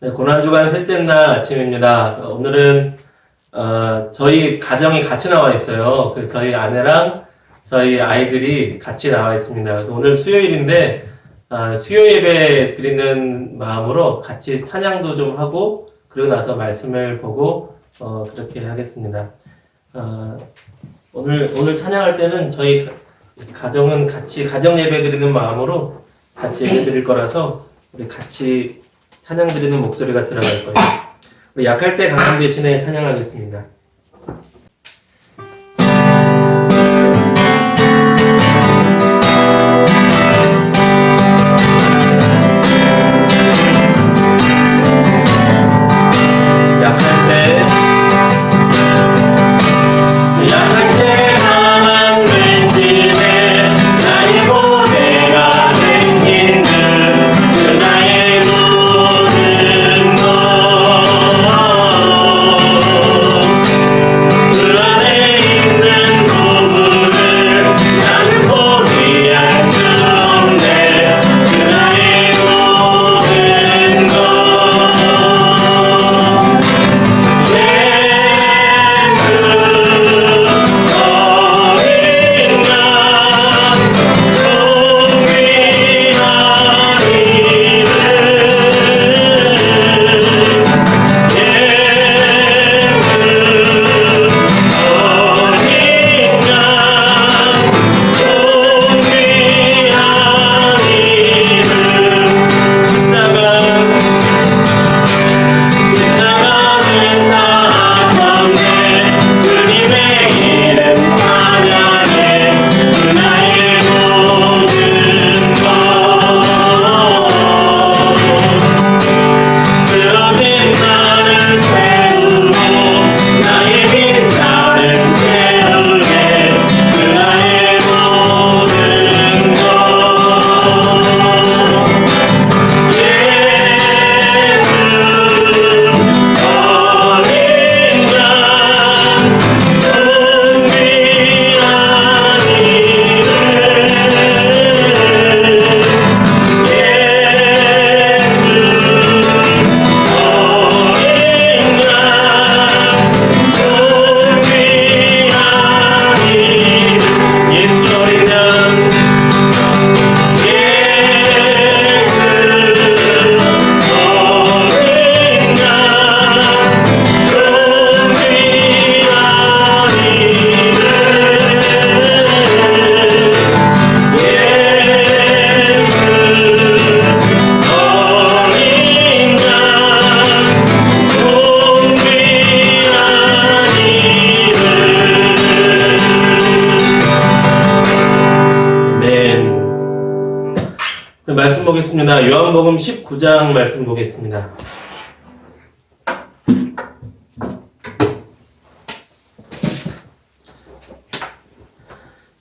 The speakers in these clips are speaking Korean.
네, 고난주간 셋째 날 아침입니다. 오늘은 어, 저희 가정이 같이 나와 있어요. 그 저희 아내랑 저희 아이들이 같이 나와 있습니다. 그래서 오늘 수요일인데 아, 수요 예배 드리는 마음으로 같이 찬양도 좀 하고 그리고 나서 말씀을 보고 어, 그렇게 하겠습니다. 어, 오늘 오늘 찬양할 때는 저희 가- 가정은 같이 가정 예배 드리는 마음으로 같이 예배 드릴 거라서 우리 같이 찬양 드리는 목소리가 들어갈 거예요. 우리 약할 때 강한 대신에 찬양하겠습니다. 보겠습니다. 요한복음 19장 말씀 보겠습니다.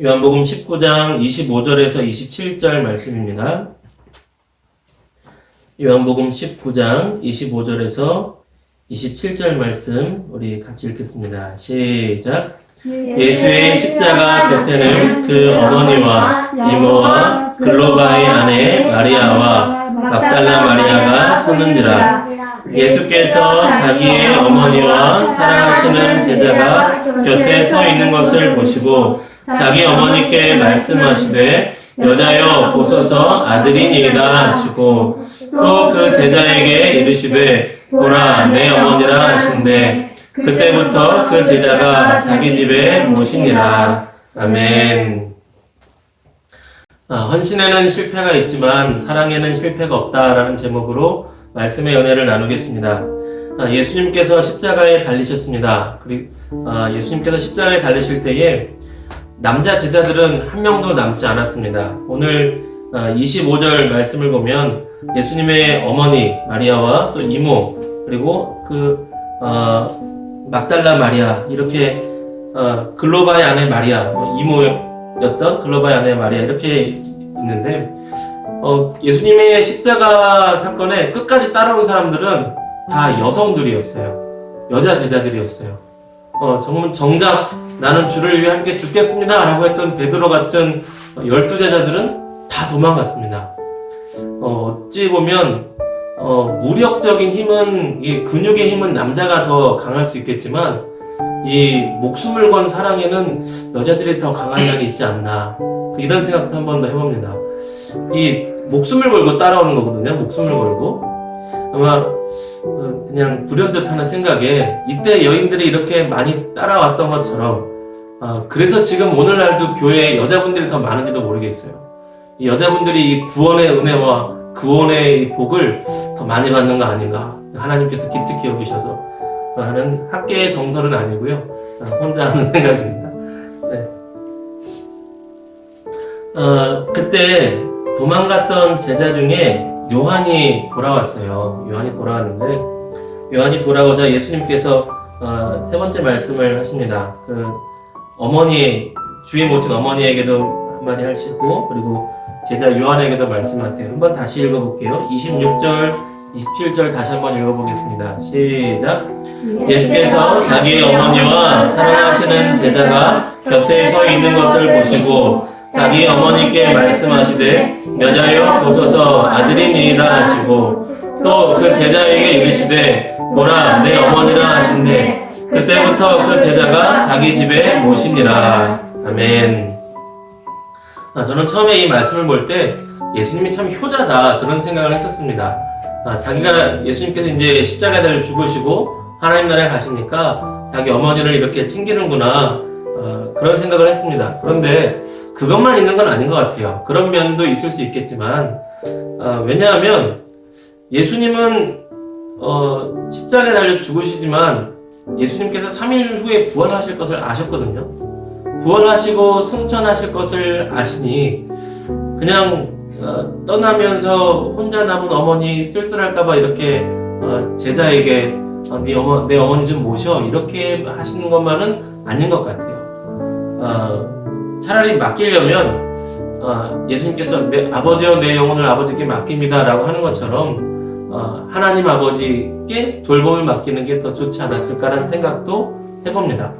요한복음 19장 25절에서 27절 말씀입니다. 요한복음 19장 25절에서 27절 말씀 우리 같이 읽겠습니다. 시작. 예수의 십자가 곁에는 그 어머니와 이모와 글로바의 아내 마리아와 막달라 마리아가 섰는지라. 예수께서 자기의 어머니와 사랑하시는 제자가 곁에 서 있는 것을 보시고 자기 어머니께 말씀하시되 여자여 보소서. 아들이니이다. 하시고 또 그 제자에게 이르시되 보라 내 어머니라 하신대 그때부터 그 제자가 자기 집에 모시니라. 아멘. 아, 헌신에는 실패가 있지만 사랑에는 실패가 없다라는 제목으로 말씀의 연애를 나누겠습니다. 아, 예수님께서 십자가에 달리셨습니다. 그리고 아, 예수님께서 십자가에 달리실 때에 남자 제자들은 한 명도 남지 않았습니다. 오늘 아, 25절 말씀을 보면 예수님의 어머니 마리아와 또 이모 그리고 그 어, 막달라 마리아 이렇게 어, 글로바의 아내 마리아 뭐 이모였던 글로바의 아내 마리아 이렇게 있는데 어, 예수님의 십자가 사건에 끝까지 따라온 사람들은 다 여성들이었어요. 여자 제자들이었어요. 어, 정말 정작 나는 주를 위해 함께 죽겠습니다. 라고 했던 베드로 같은 열두 제자들은 다 도망갔습니다. 어, 어찌 보면 어, 무력적인 힘은 이 근육의 힘은 남자가 더 강할 수 있겠지만 이 목숨을 건 사랑에는 여자들이 더 강한 면이 있지 않나 이런 생각도 한 번 더 해봅니다. 이 목숨을 걸고 따라오는 거거든요. 목숨을 걸고 아마 어, 그냥 불현듯 하는 생각에 이때 여인들이 이렇게 많이 따라왔던 것처럼 어, 그래서 지금 오늘날도 교회에 여자분들이 더 많은지도 모르겠어요. 이 여자분들이 이 구원의 은혜와 구원의 이 복을 더 많이 받는 거 아닌가 하나님께서 기특히 여기셔서 하는 학계의 정설은 아니고요. 어, 혼자 하는 생각입니다. 네. 어, 그때 도망갔던 제자 중에 요한이 돌아왔어요. 요한이 돌아왔는데 요한이 돌아오자 예수님께서 어, 세 번째 말씀을 하십니다. 그 어머니 주의 모친 어머니에게도 한마디 하시고 그리고 제자 요한에게도 말씀하세요. 한번 다시 읽어볼게요. 26절, 27절 다시 한번 읽어보겠습니다. 시작. 예수께서 자기의 어머니와 사랑하시는 제자가 곁에 서 있는 것을 보시고 자기 어머니께 말씀하시되 여자여 보소서 아들이니이다 하시고 또 그 제자에게 이르시되 보라 내 어머니라 하신대 그때부터 그 제자가 자기 집에 모시니라 아멘 아, 저는 처음에 이 말씀을 볼 때 예수님이 참 효자다 그런 생각을 했었습니다 아, 자기가 예수님께서 이제 십자가에 달려 죽으시고 하나님 나라에 가시니까 자기 어머니를 이렇게 챙기는구나 어, 그런 생각을 했습니다. 그런데 그것만 있는 건 아닌 것 같아요. 그런 면도 있을 수 있겠지만 어, 왜냐하면 예수님은 어, 십자가에 달려 죽으시지만 예수님께서 3일 후에 부활하실 것을 아셨거든요. 부활하시고 승천하실 것을 아시니 그냥 어, 떠나면서 혼자 남은 어머니 쓸쓸할까봐 이렇게 어, 제자에게 어, 네 어머, 내 어머니 좀 모셔 이렇게 하시는 것만은 아닌 것 같아요. 어, 차라리 맡기려면 어, 예수님께서 내 아버지여 내 영혼을 아버지께 맡깁니다라고 하는 것처럼 어, 하나님 아버지께 돌봄을 맡기는 게 더 좋지 않았을까라는 생각도 해봅니다.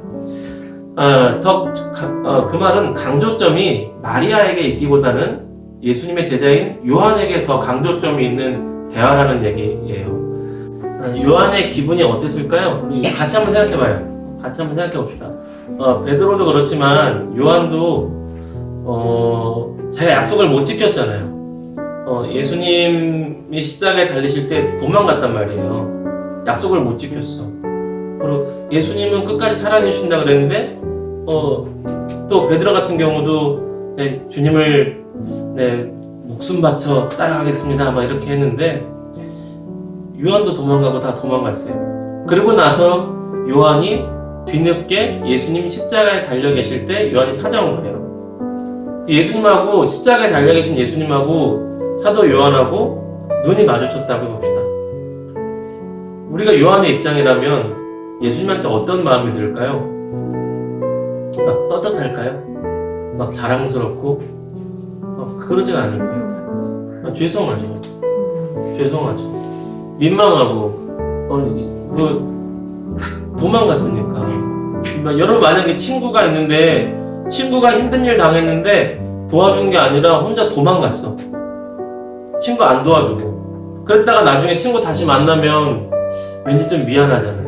어, 더그 말은 강조점이 마리아에게 있기보다는 예수님의 제자인 요한에게 더 강조점이 있는 대화라는 얘기예요. 어, 요한의 기분이 어땠을까요? 우리 같이 한번 생각해봐요. 같이 한번 생각해 봅시다. 어, 베드로도 그렇지만 요한도 어, 자기가 약속을 못 지켰잖아요. 어, 예수님이 십자가에 달리실 때 도망갔단 말이에요. 약속을 못 지켰어. 그리고 예수님은 끝까지 주신다 그랬는데 어, 또 베드로 같은 경우도 네, 주님을 네, 목숨 바쳐 따라가겠습니다. 막 이렇게 했는데 요한도 도망가고 다 도망갔어요. 그리고 나서 요한이 뒤늦게 예수님 십자가에 달려 계실 때 요한이 찾아온 거예요. 예수님하고 십자가에 달려 계신 예수님하고 사도 요한하고 눈이 마주쳤다고 봅시다. 우리가 요한의 입장이라면 예수님한테 어떤 마음이 들까요? 막 떳떳할까요? 막 자랑스럽고 막 그러진 않을 거예요. 아, 죄송하죠. 죄송하죠. 민망하고 어, 그 도망갔으니까. 막 여러분 만약에 친구가 있는데 친구가 힘든 일 당했는데 도와준 게 아니라 혼자 도망갔어. 친구 안 도와주고. 그랬다가 나중에 친구 다시 만나면 왠지 좀 미안하잖아요.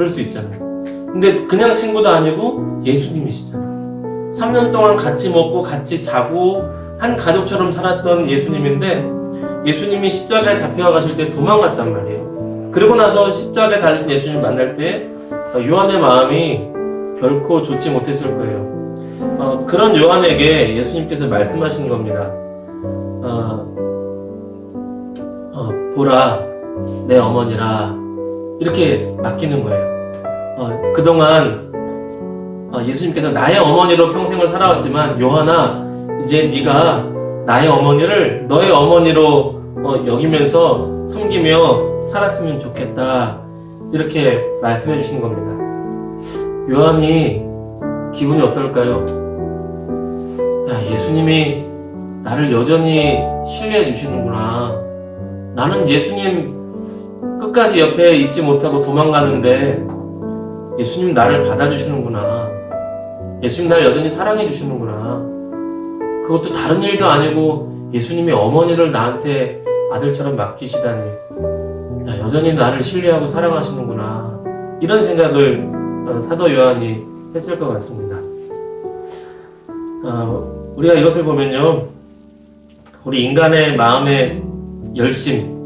그럴 수 있잖아요. 근데 그냥 친구도 아니고 예수님이시잖아요. 3년 동안 같이 먹고 같이 자고 한 가족처럼 살았던 예수님인데 예수님이 십자가에 잡혀가 가실 때 도망갔단 말이에요. 그리고 나서 십자가에 달리신 예수님 만날 때 요한의 마음이 결코 좋지 못했을 거예요. 어, 그런 요한에게 예수님께서 말씀하시는 겁니다. 어, 어, 보라, 내 어머니라 이렇게 맡기는 거예요. 어, 그동안 어, 예수님께서 나의 어머니로 평생을 살아왔지만 요한아, 이제 네가 나의 어머니를 너의 어머니로 어, 여기면서 섬기며 살았으면 좋겠다. 이렇게 말씀해 주시는 겁니다. 요한이 기분이 어떨까요? 야, 예수님이 나를 여전히 신뢰해 주시는구나. 나는 예수님 끝까지 옆에 있지 못하고 도망가는데 예수님 나를 받아주시는구나. 예수님 나를 여전히 사랑해 주시는구나. 그것도 다른 일도 아니고 예수님이 어머니를 나한테 아들처럼 맡기시다니 야, 여전히 나를 신뢰하고 사랑하시는구나 이런 생각을 어, 사도 요한이 했을 것 같습니다. 어, 우리가 이것을 보면요, 우리 인간의 마음의 열심,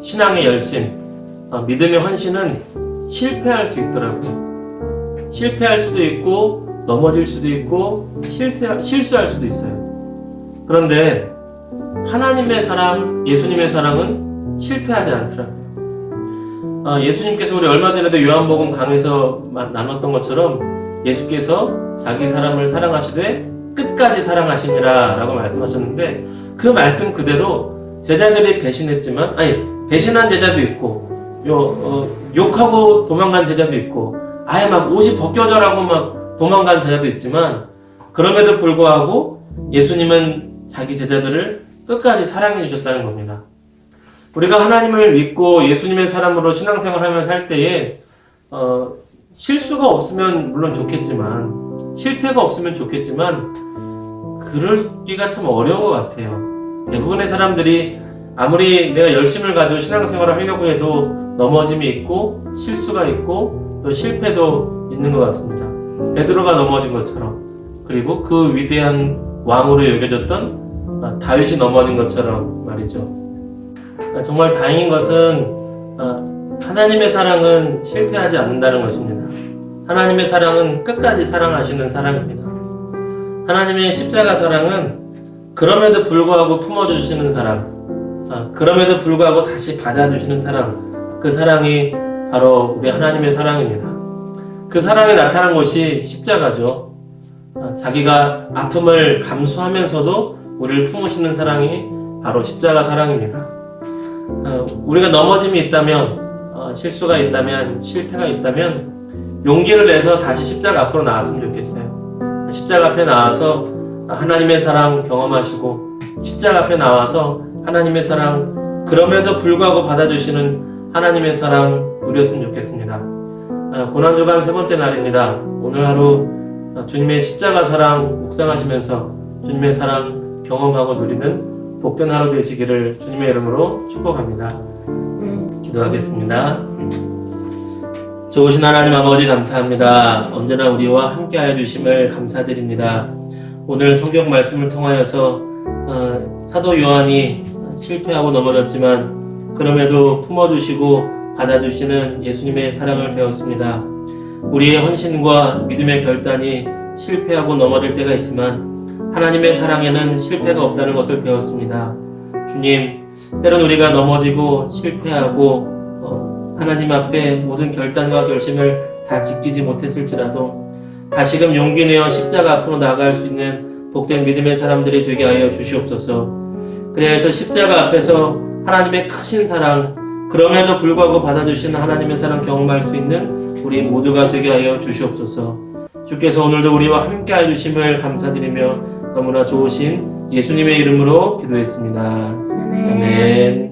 신앙의 열심, 어, 믿음의 헌신은 실패할 수 있더라고요. 실패할 수도 있고 넘어질 수도 있고 실수, 실수할 수도 있어요. 그런데 하나님의 사랑, 예수님의 사랑은 실패하지 않더라고요. 아, 예수님께서 우리 얼마 전에도 요한복음 강에서 마- 나눴던 것처럼 예수께서 자기 사람을 사랑하시되 끝까지 사랑하시니라 라고 말씀하셨는데 그 말씀 그대로 제자들이 배신했지만 아니 배신한 제자도 있고 요, 어, 욕하고 도망간 제자도 있고 아예 막 옷이 벗겨져라고 막 도망간 제자도 있지만 그럼에도 불구하고 예수님은 자기 제자들을 끝까지 사랑해 주셨다는 겁니다. 우리가 하나님을 믿고 예수님의 사람으로 신앙생활하면서 할 때에 어, 실수가 없으면 물론 좋겠지만 실패가 없으면 좋겠지만 그러기가 참 어려운 것 같아요. 대부분의 사람들이 아무리 내가 열심을 가지고 신앙생활을 하려고 해도 넘어짐이 있고 실수가 있고 또 실패도 있는 것 같습니다. 베드로가 넘어진 것처럼 그리고 그 위대한 왕으로 여겨졌던 아, 다윗이 넘어진 것처럼 말이죠. 아, 정말 다행인 것은 아, 하나님의 사랑은 실패하지 않는다는 것입니다. 하나님의 사랑은 끝까지 사랑하시는 사랑입니다. 하나님의 십자가 사랑은 그럼에도 불구하고 품어주시는 사랑, 아, 그럼에도 불구하고 다시 받아주시는 사랑, 그 사랑이 바로 우리 하나님의 사랑입니다. 그 사랑이 나타난 것이 십자가죠. 아, 자기가 아픔을 감수하면서도 우리를 품으시는 사랑이 바로 십자가 사랑입니다. 어, 우리가 넘어짐이 있다면, 어, 실수가 있다면, 실패가 있다면, 용기를 내서 다시 십자가 앞으로 나왔으면 좋겠어요. 십자가 앞에 나와서 하나님의 사랑 경험하시고, 십자가 앞에 나와서 하나님의 사랑, 그럼에도 불구하고 받아주시는 하나님의 사랑 누렸으면 좋겠습니다. 어, 고난주간 세 번째 날입니다. 오늘 하루 어, 주님의 십자가 사랑 묵상하시면서 주님의 사랑 경험하고 누리는 복된 하루 되시기를 주님의 이름으로 축복합니다. 기도하겠습니다. 좋으신 하나님 아버지 감사합니다. 언제나 우리와 함께하여 주심을 감사드립니다. 오늘 성경 말씀을 통하여서 어, 사도 요한이 실패하고 넘어졌지만 그럼에도 품어주시고 받아주시는 예수님의 사랑을 배웠습니다. 우리의 헌신과 믿음의 결단이 실패하고 넘어질 때가 있지만 하나님의 사랑에는 실패가 없다는 것을 배웠습니다. 주님, 때론 우리가 넘어지고 실패하고 어, 하나님 앞에 모든 결단과 결심을 다 지키지 못했을지라도 다시금 용기 내어 십자가 앞으로 나아갈 수 있는 복된 믿음의 사람들이 되게 하여 주시옵소서. 그래서 십자가 앞에서 하나님의 크신 사랑, 그럼에도 불구하고 받아주시는 하나님의 사랑 경험할 수 있는 우리 모두가 되게 하여 주시옵소서. 주께서 오늘도 우리와 함께 하여 주심을 감사드리며 너무나 좋으신 예수님의 이름으로 기도했습니다. 아멘.